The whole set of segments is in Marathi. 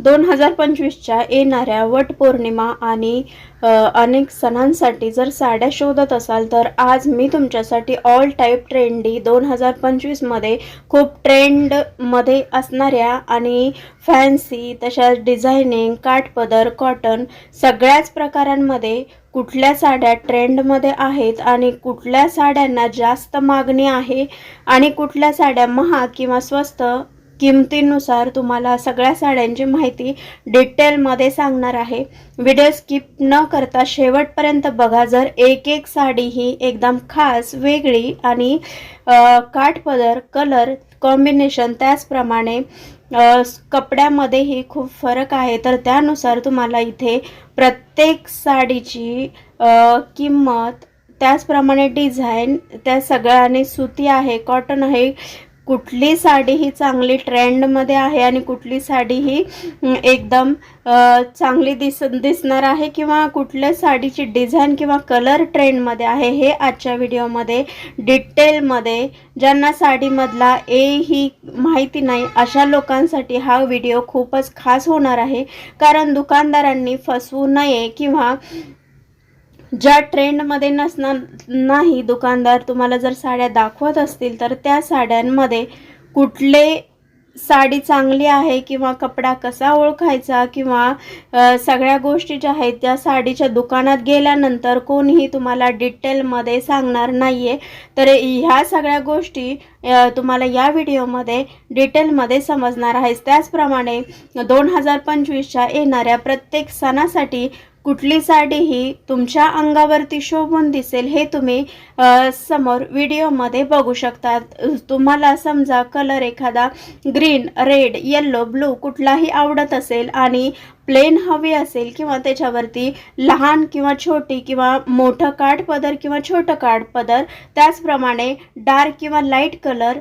दोन हजार पंचवीसच्या येणाऱ्या वटपौर्णिमा आणि अनेक सणांसाठी जर साड्या शोधत असाल तर आज मी तुमच्यासाठी ऑल टाईप ट्रेंडी दोन हजार पंचवीसमध्ये खूप ट्रेंडमध्ये असणाऱ्या आणि फॅन्सी तशाच डिझायनिंग काठपदर कॉटन सगळ्याच प्रकारांमध्ये कुठल्या साड्या ट्रेंडमध्ये आहेत आणि कुठल्या साड्यांना जास्त मागणी आहे आणि कुठल्या साड्या महाग किंवा स्वस्त किमतीनुसार तुम्हाला सगळ्या साड्यांची माहिती डिटेलमध्ये सांगणार आहे. व्हिडिओ स्किप न करता शेवटपर्यंत बघा. जर एक एक साडी ही एकदम खास वेगळी आणि काठपदर कलर कॉम्बिनेशन त्याचप्रमाणे कपड्यामध्येही खूप फरक आहे. तर त्यानुसार तुम्हाला इथे प्रत्येक साडीची किंमत त्याचप्रमाणे डिझाईन त्या सगळ्याने सुती आहे कॉटन आहे कुठली साडी ही चांगली ट्रेंडमध्ये आहे आणि कुठली साडी ही एकदम चांगली दिस दिसणार आहे किंवा कुठल्या साडीची डिझाईन किंवा कलर ट्रेंडमध्ये आहे हे आजच्या व्हिडिओमध्ये डिटेलमध्ये ज्यांना साडीमधला ए ही माहिती नाही अशा लोकांसाठी हा व्हिडिओ खूपच खास होणार आहे. कारण दुकानदारांनी फसवू नये किंवा ज्या ट्रेंडमध्ये नसणार नाही दुकानदार तुम्हाला जर साड्या दाखवत असतील तर त्या साड्यांमध्ये कुठले साडी चांगली आहे किंवा कपडा कसा ओळखायचा किंवा सगळ्या गोष्टी ज्या आहेत त्या साडीच्या दुकानात गेल्यानंतर कोणीही तुम्हाला डिटेलमध्ये सांगणार नाही आहे तर ह्या सगळ्या गोष्टी तुम्हाला या व्हिडिओमध्ये डिटेलमध्ये समजणार आहेत त्याचप्रमाणे दोन हजार पंचवीसच्या येणाऱ्या प्रत्येक सणासाठी कुठली साडी ही तुमच्या अंगावरती शोभून दिसेल हे तुम्ही समोर व्हिडिओमध्ये बघू शकतात. तुम्हाला समजा कलर एखादा ग्रीन रेड येल्लो ब्लू कुठलाही आवडत असेल आणि प्लेन हवी असेल किंवा त्याच्यावरती लहान किंवा छोटी किंवा मोठं काठ पदर किंवा छोटं काठ पदर त्याचप्रमाणे डार्क किंवा लाइट कलर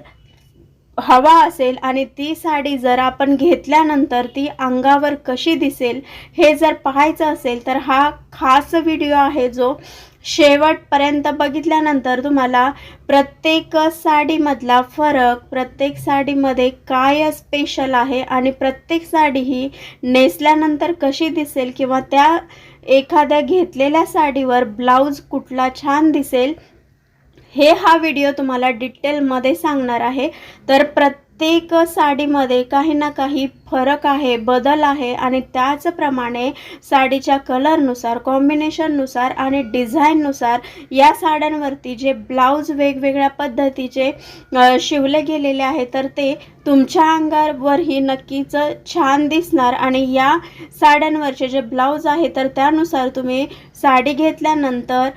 हवा असेल आणि ती साडी जर आपण घेतल्यानंतर ती अंगावर कशी दिसेल हे जर पाहायचं असेल तर हा खास व्हिडिओ आहे जो शेवटपर्यंत बघितल्यानंतर तुम्हाला प्रत्येक साडीमधला फरक प्रत्येक साडीमध्ये काय स्पेशल आहे आणि प्रत्येक साडी ही नेसल्यानंतर कशी दिसेल किंवा त्या एखाद्या घेतलेल्या साडीवर ब्लाऊज कुठला छान दिसेल हे हा व्हिडिओ तुम्हाला डिटेलमध्ये सांगणार आहे. तर प्रत्येक साडीमध्ये काही ना काही फरक आहे बदल आहे आणि त्याचप्रमाणे साडीच्या कलरनुसार कॉम्बिनेशननुसार आणि डिझाईननुसार या साड्यांवरती जे ब्लाऊज वेगवेगळ्या पद्धतीचे शिवले गेलेले आहे तर ते तुमच्या अंगावरही नक्कीच छान दिसणार आणि या साड्यांवरचे जे ब्लाऊज आहे तर त्यानुसार तुम्ही साडी घेतल्यानंतर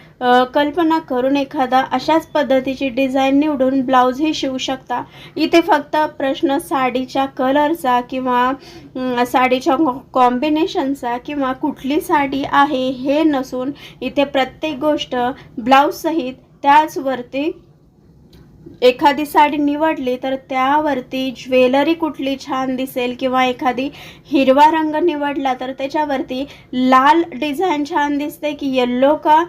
कल्पना करून एखादा अशाच पद्धतीची डिझाईन निवडून ब्लाऊजही शिवू शकता. इथे फक्त प्रश्न साडीच्या कलरचा किंवा साडीच्या कॉम्बिनेशनचा किंवा कुठली साडी आहे हे नसून इथे प्रत्येक गोष्ट ब्लाऊजसहित त्याचवरती एखादी साडी निवडली तर त्यावरती ज्वेलरी कुठली छान दिसेल किंवा एखादी हिरवा रंग निवडला तर त्याच्यावरती लाल डिझाईन छान दिसते की येल्लो का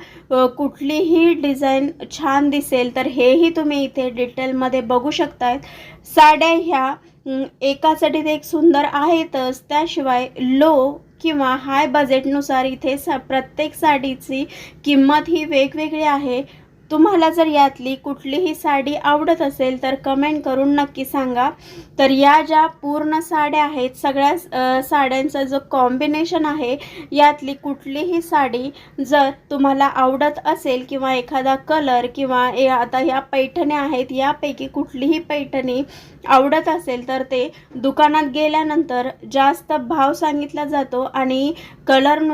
कुठलीही डिझाईन छान दिसेल. तर हेही तुम्ही इथे डिटेलमध्ये बघू शकताय साड्या ह्या अं, एकासाठी एक सुंदर आहेतच. त्याशिवाय लो किंवा हाय बजेटनुसार इथे सा प्रत्येक साडीची किंमत ही वेगवेगळी आहे. तुम्हाला जर यातली कुठलीही साडी आवडत असेल तर कमेंट करून नक्की सांगा. तर या ज्या पूर्ण साड्या आहेत सगळ्या साड्यांचा जो कॉम्बिनेशन आहे यातली कुठलीही साडी जर तुम्हाला आवडत असेल किंवा एखादा कलर किंवा ए आता ह्या पैठण्या आहेत यापैकी कुठलीही पैठणी आवडत असेल तर ते दुकानात गेल्यानंतर जास्त भाव सांगितला जातो आणि कलरनुसार